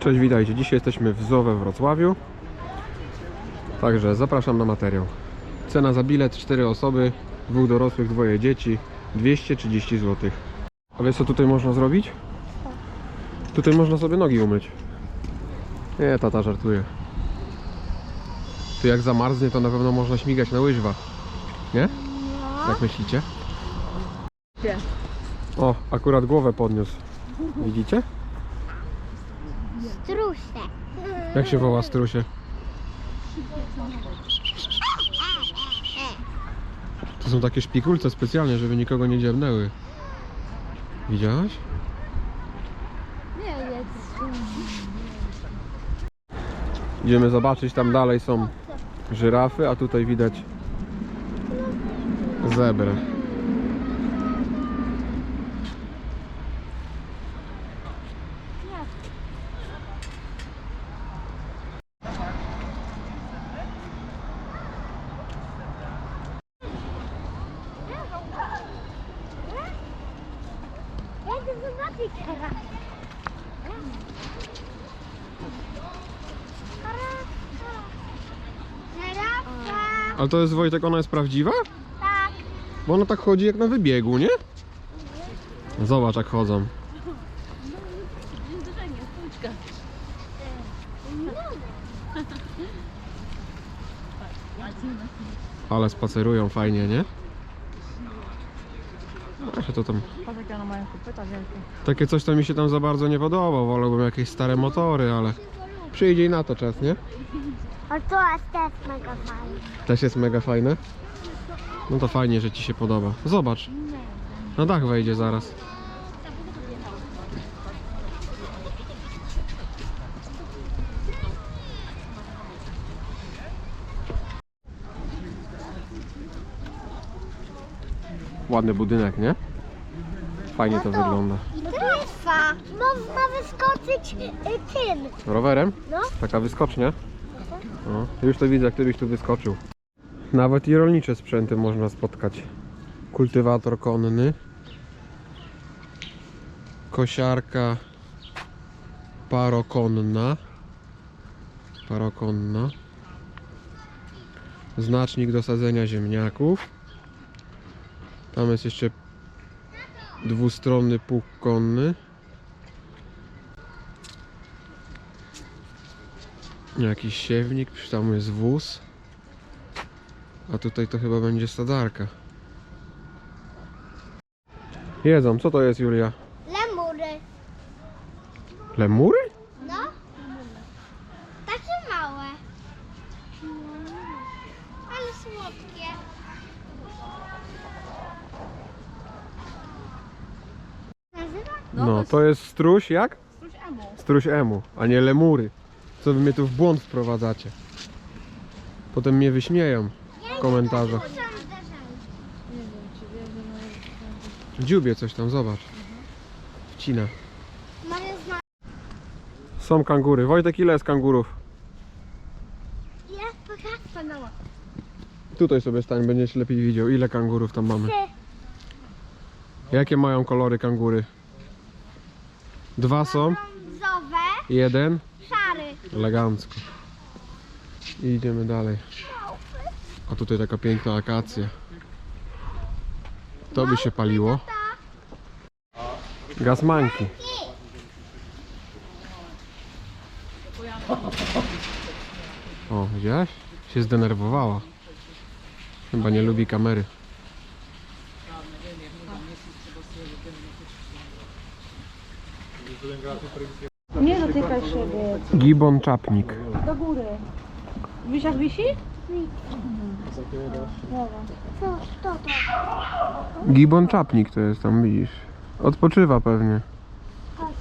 Cześć, witajcie. Dzisiaj jesteśmy w zoo we Wrocławiu. Także zapraszam na materiał. Cena za bilet 4 osoby, dwóch dorosłych, dwoje dzieci 230 zł. A wiesz co tutaj można zrobić? Tutaj można sobie nogi umyć. Nie, tata żartuje. Tu jak zamarznie, to na pewno można śmigać na łyżwach. Nie? Jak myślicie? O, akurat głowę podniósł. Widzicie? Strusie. Jak się woła strusie? To są takie szpikulce specjalnie, żeby nikogo nie dziabnęły. Widziałaś? Nie jest. Idziemy zobaczyć, tam dalej są żyrafy, a tutaj widać zebrę. Ja chcę zobaczyć teraz. Żyrafka. Ale to jest Wojtek, ona jest prawdziwa? Tak. Bo ona tak chodzi jak na wybiegu, nie? Zobacz jak chodzą. Ale spacerują fajnie, nie? A się to tam. Wielkie. Takie coś to mi się tam za bardzo nie podoba. Wolałbym jakieś stare motory, ale przyjdzie i na to czas, nie? A to jest też mega fajne. Też jest mega fajne. No to fajnie, że ci się podoba. Zobacz. Na dach wejdzie zaraz. Ładny budynek, nie? Fajnie to wygląda. Tryfa. Można wyskoczyć y, tym. Rowerem? No. Taka wyskocznia? No, już to widzę, byś tu wyskoczył. Nawet i rolnicze sprzęty można spotkać. Kultywator konny. Kosiarka parokonna. Parokonna. Znacznik do sadzenia ziemniaków. Tam jest jeszcze dwustronny pług konny. Jakiś siewnik, przy- tam jest wóz. A tutaj to chyba będzie stadarka. Jedzą, co to jest Julia? Lemury. Lemury? No. Takie małe. Ale słodkie. Nazywa? No, to jest struś jak? Spróć emu. Struś emu, a nie lemury. Co wy mnie tu w błąd wprowadzacie? Potem mnie wyśmieją w komentarzach. Dziubie coś tam, zobacz. Wcina. Zna... Są kangury. Wojtek, ile jest kangurów? Panała. Tutaj sobie stań, będziesz lepiej widział, ile kangurów tam mamy. Jakie mają kolory kangury? Dwa są, Brązowe. jeden. Elegancko. I idziemy dalej. A tutaj taka piękna akacja. To by się paliło. Gazmanki. O, widziałaś? Się zdenerwowała. Chyba nie lubi kamery. Siebie. Gibon czapnik. Do góry. Jak wisi? Co? Kto to? Gibon czapnik to jest tam, widzisz. Odpoczywa pewnie. Chodź.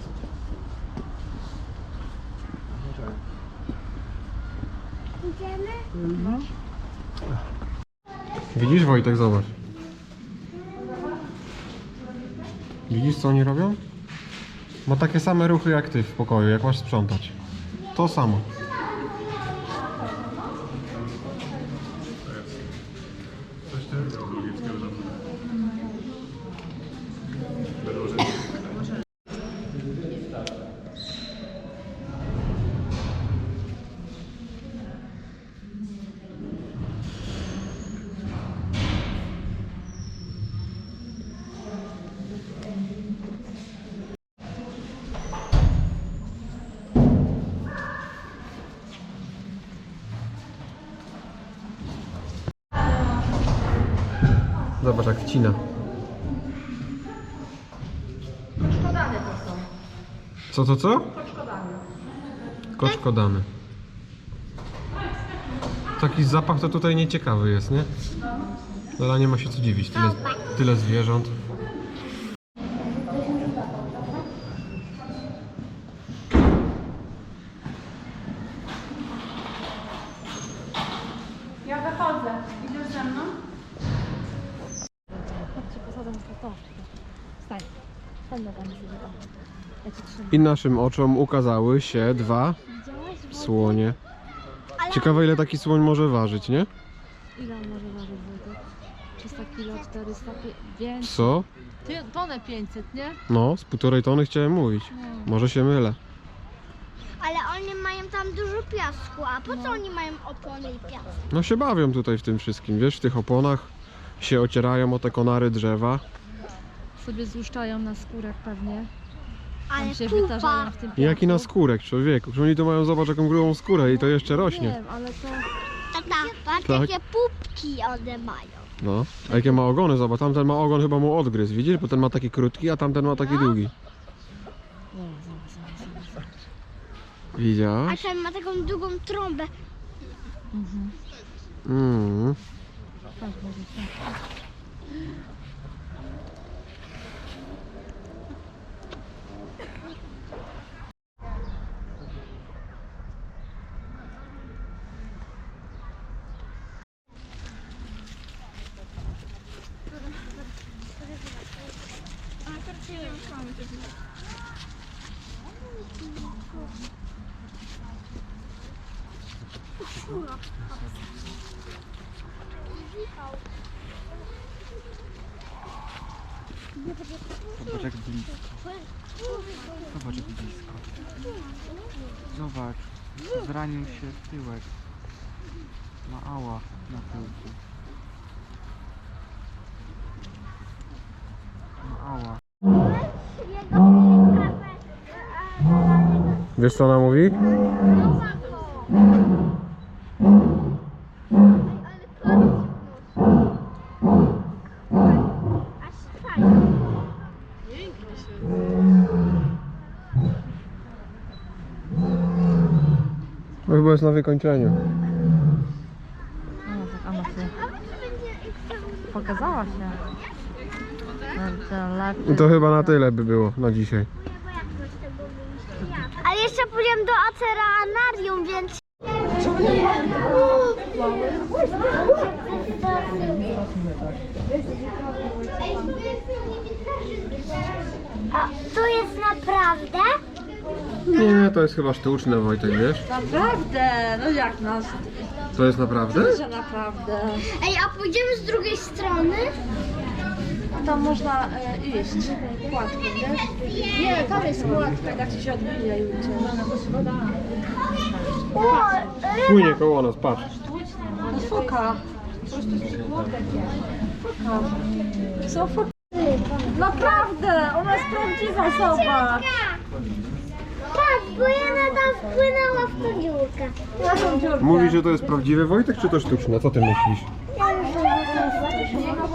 Idziemy? Widzisz Wojtek, zobacz. Widzisz co oni robią? Ma takie same ruchy jak ty w pokoju, jak masz sprzątać. To samo. Zobacz jak wcina. Szkodane to są. Co, co, co? Koczkodany. Koczkodany. Taki zapach to tutaj nieciekawy jest, nie? Ale nie ma się co dziwić, tyle, tyle zwierząt. Ja wychodzę. Idziesz ze mną? Chodźcie, posadzam kartofli. Stań. Stań na tam sobie. o. Ja cię trzymam. I naszym oczom ukazały się dwa słonie. Ciekawe ile taki słoń może ważyć, nie? Ile on może ważyć, Wojtek? 300 kilo, 400, pi- więcej. Co? Ty, tonę 500, nie? No, z półtorej tony chciałem mówić. No. Może się mylę. Ale oni mają tam dużo piasku, a po co oni mają opony i piasek? No się bawią tutaj w tym wszystkim, wiesz, w tych oponach się ocierają o te konary drzewa. Sobie złuszczają na skórek pewnie. Ale się wytarzają kupa. w tym I jaki piasku. na skórek, człowieku. Że oni tu mają, zobacz, jaką grubą skórę i to jeszcze rośnie. Wiem, ale to... Tata, patrz Tak. jakie pupki one mają. No. A jakie ma ogony, zobacz, tamten ma ogon chyba mu odgryzł, widzisz? Bo ten ma taki krótki, a tamten ma taki długi. Zobacz, zobacz, zobacz, zobacz. A Widziałaś? ten ma taką długą trąbę. Mhm. Mm. Tak, może tak. Zobacz jak blisko. Zobacz jak blisko. Zobacz. Zranił się w tyłek. Ma ała na tyłku. Ma ała. Wiesz co ona mówi? Jest na wykończeniu. No tak, Anna się pokazała się. I to chyba na tyle by było na dzisiaj. Ale jeszcze pójdziemy do oceanarium, więc... A to jest naprawdę? Nie, to jest chyba sztuczne, Wojtek, wiesz? Naprawdę! No jak nas? To jest naprawdę? Że naprawdę. Ej, a pójdziemy z drugiej strony? Tam można e, iść płatkiem, wiesz? Nie, tam jest płatka, tak ci się odbija i ucieka. O, Płynie koło nas, patrz. No foka. Foka. Są foki. Naprawdę, ona jest prawdziwa, zobacz. Patrz, bo ja tam wpłynęła w tą dziurkę. Na tą dziurkę. Mówisz, że to jest prawdziwe, Wojtek, czy to sztuczne? Co ty myślisz?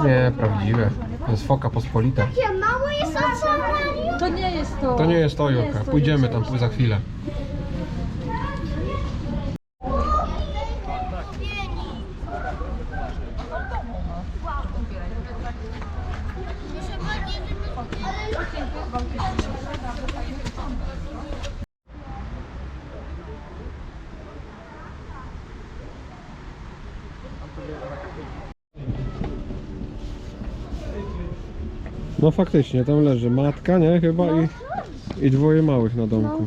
Nie, prawdziwe. To jest foka pospolita. Jakie mało jest oceanarium? To nie jest to. To nie jest to, to, Pójdziemy tam za chwilę. No faktycznie, tam leży matka, nie? Chyba i, i dwoje małych na domku.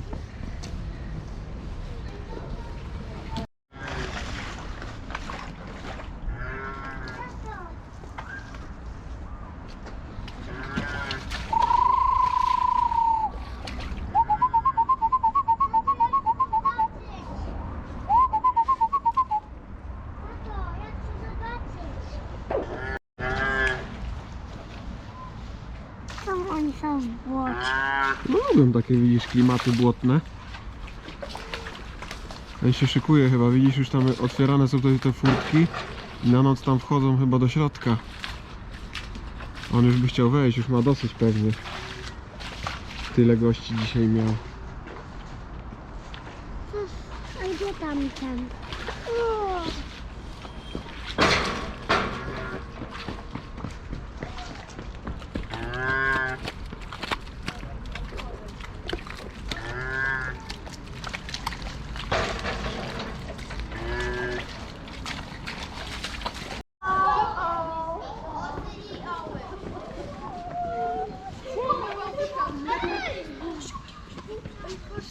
Tam oni są w błocie. No lubią takie, klimaty błotne. Ten się szykuje chyba, widzisz, już tam otwierane są tutaj te furtki i na noc tam wchodzą chyba do środka. On już by chciał wejść, już ma dosyć pewnie. Tyle gości dzisiaj miał. A gdzie tamten? O,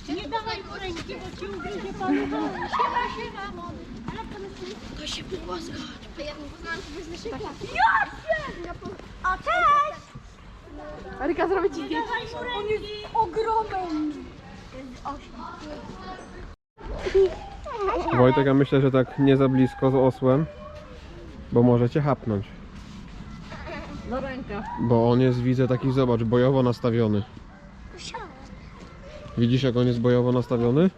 Nie dawaj mu ręki, bo ci ugryzie pan. Siema, siema, Ale to To się pogłaskać. To ja bym poznałam, że bez naszego. O, cześć! Aryka zrobi ci zdjęcie. On jest ogromny. Wojtek, ja myślę, że tak nie za blisko z osłem, bo może cię hapnąć. Do ręka. Bo on jest, widzę, taki, zobacz, bojowo nastawiony. Widzisz, jak on jest bojowo nastawiony?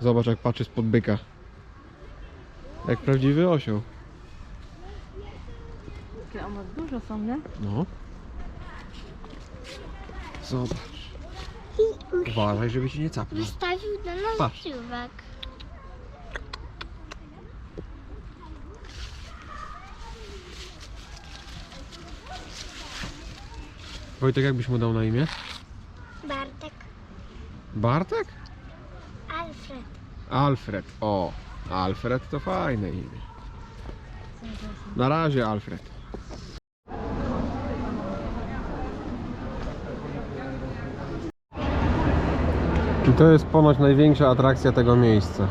Zobacz, jak patrzy spod byka. Jak prawdziwy osioł. A ma dużo są, nie? No. Zobacz. Uważaj, żeby ci nie capnął. Wystawił do nas Patrz. Wojtek, jak byś mu dał na imię? Bartek. Bartek? Alfred. Alfred. O, Alfred to fajne imię. Na razie, Alfred. I to jest ponoć największa atrakcja tego miejsca.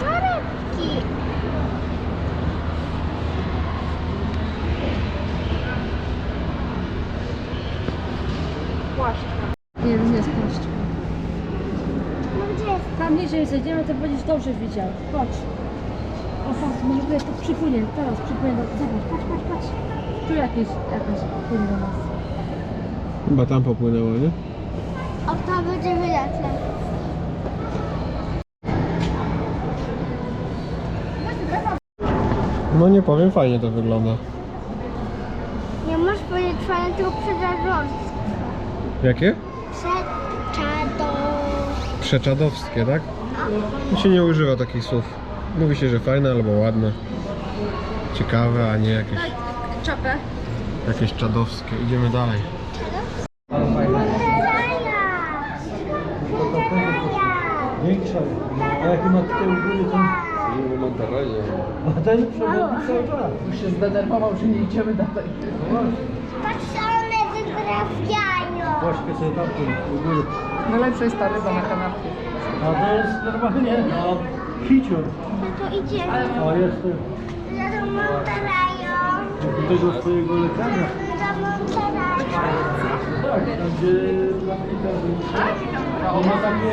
Torebki. Płaszczka. Nie, nie jest płaszczka. No gdzie jest? Tam niżej zejdziemy, to będziesz dobrze widział. Chodź. O, patrz, może tutaj to przypłynie. Teraz przypłynie do... Zobacz, patrz, patrz, patrz. Tu jakieś, jakaś płynie do nas. Chyba tam popłynęło, nie? O, to będzie wylecę. No nie powiem, fajnie to wygląda. Nie możesz powiedzieć fajnie, tylko przerażące. Jakie? Przeczado. Przeczadowskie, tak? Tu się nie używa takich słów. Mówi się, że fajne albo ładne. Ciekawe, a nie jakieś, Czapę. jakieś czadowskie. Idziemy dalej. Większa. A jaki ma tutaj u góry ten... A ten przewodnik cały czas. Już się zdenerwował, że nie idziemy dalej. Patrz, one wygrafiają. Właśnie sobie tam u góry. Najlepsza jest ta ryba na kanapie. A to jest normalnie no, hicior. No to idziemy. A jest ten. Za tą Monterają. Do tego swojego lekarza. Za Monterają. Tak, tam gdzie. On ma takie...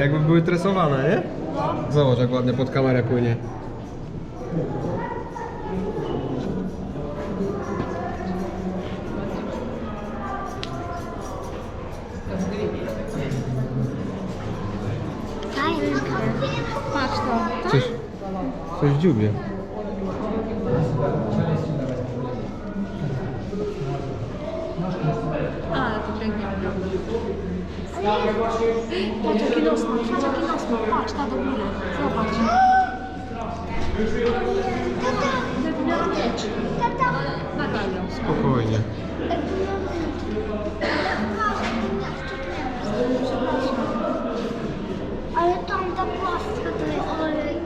Jakby były tresowane, nie? Zobacz, jak ładnie pod kamerę płynie. Patrz. Coś, coś dziubie. A, to pięknie. Patrz jaki nos ma, patrz jaki nos ma, patrz, ta do góry. Zobacz. Spokojnie. Ale tam ta płastka to jest olej.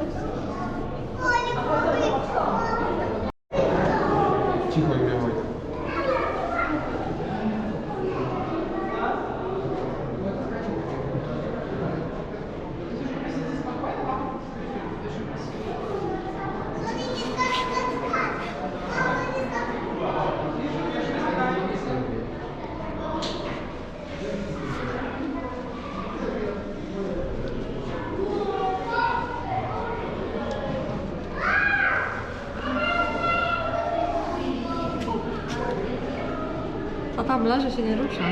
Olej, olej. Cicho imię Wojtek. To tam leży, się nie rusza.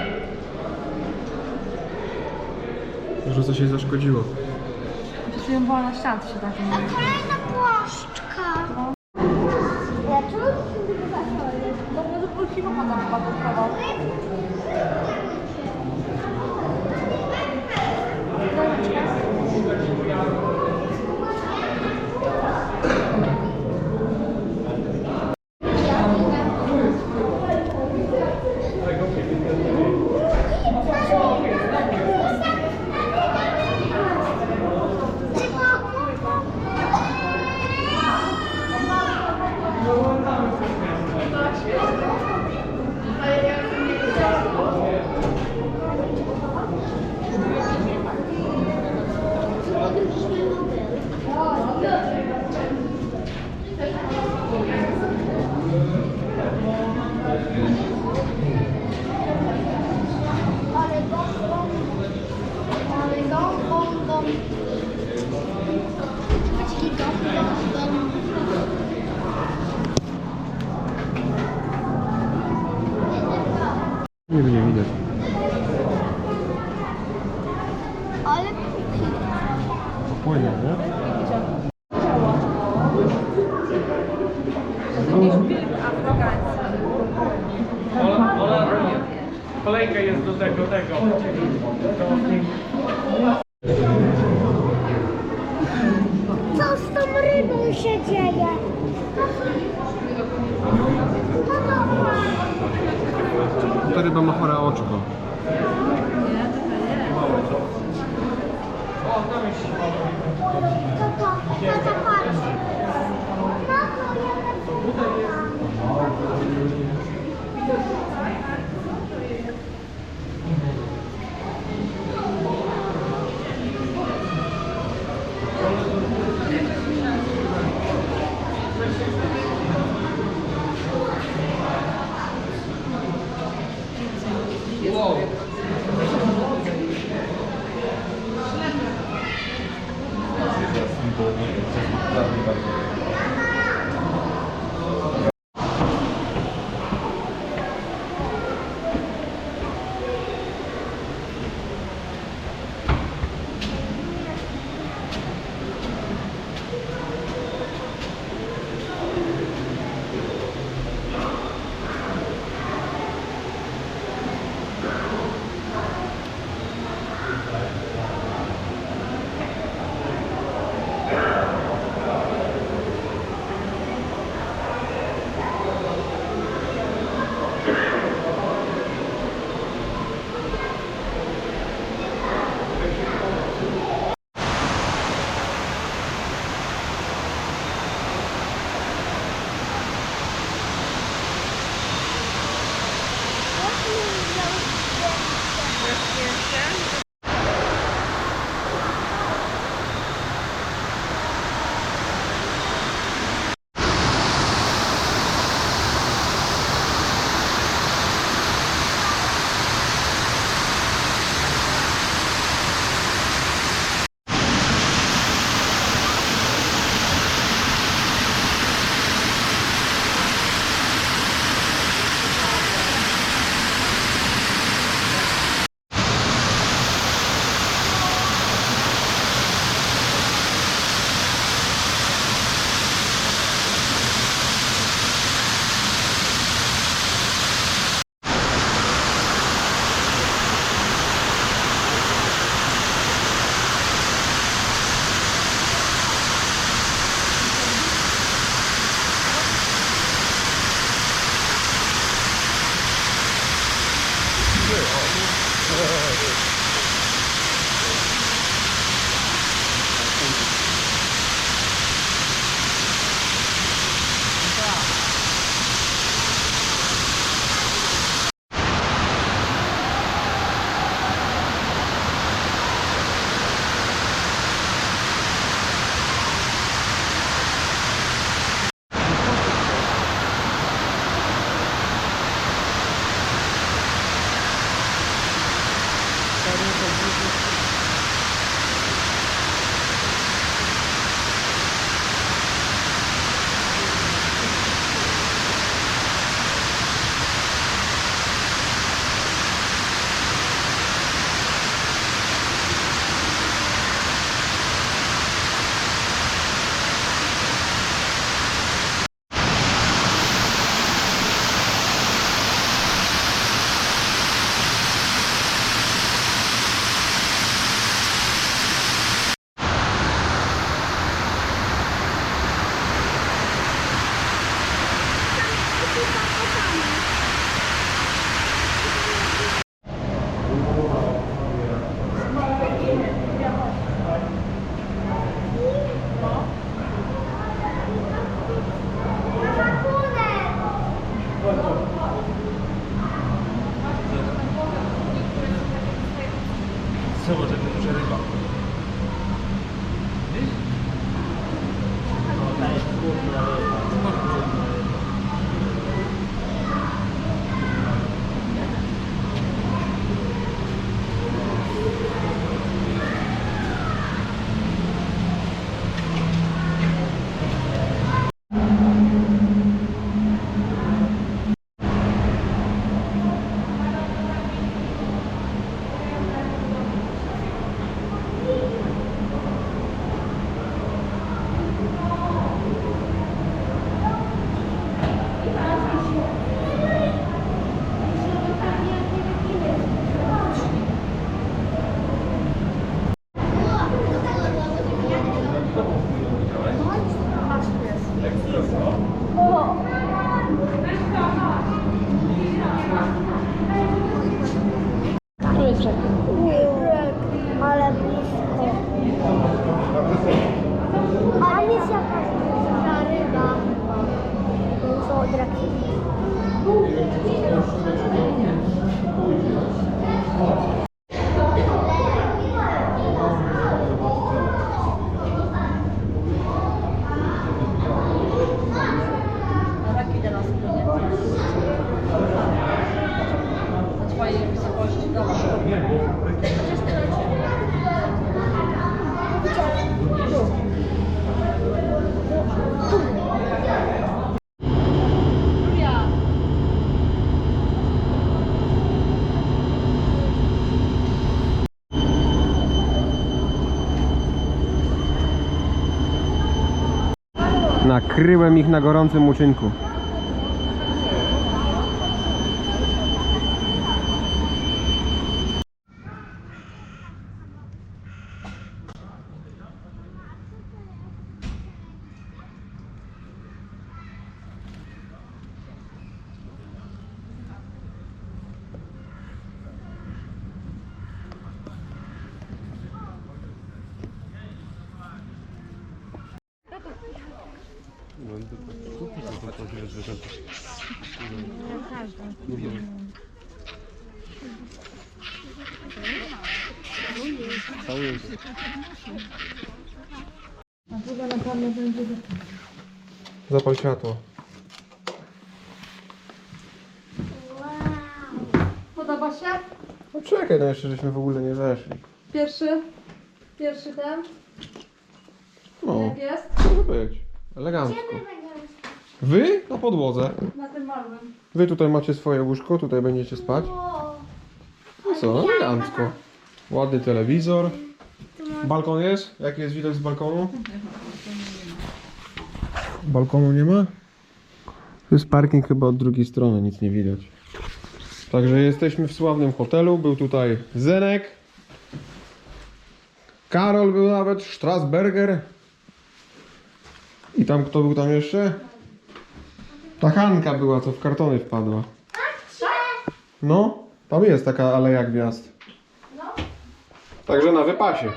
Może coś jej zaszkodziło. Przecież ją była na się tak A kolejna płaszczka. Dlaczego to się nazywa olej? No może był hipopotam chyba dostawał. Ale gom, gom. Ale gom, gom, gom. Taki gom, gom, gom. Niby nie widać. Ale Płynie, nie? Thank you. Nakryłem ich na gorącym uczynku. A chyba na pewno będzie Zapal światło. Podoba się? No czekaj, no jeszcze żeśmy w ogóle nie weszli. Pierwszy? Pierwszy ten? No, Jak jest? może być. Elegancko. Wy na podłodze. Na tym małym. Wy tutaj macie swoje łóżko, tutaj będziecie spać. No co, elegancko. Ładny telewizor. Balkon jest? Jaki jest widok z balkonu? Balkonu nie ma? To jest parking chyba od drugiej strony, nic nie widać. Także jesteśmy w sławnym hotelu. Był tutaj Zenek. Karol był nawet, Strasberger. I tam kto był tam jeszcze? Ta Hanka była, co w kartony wpadła. No, tam jest taka aleja gwiazd. Także na wypasie.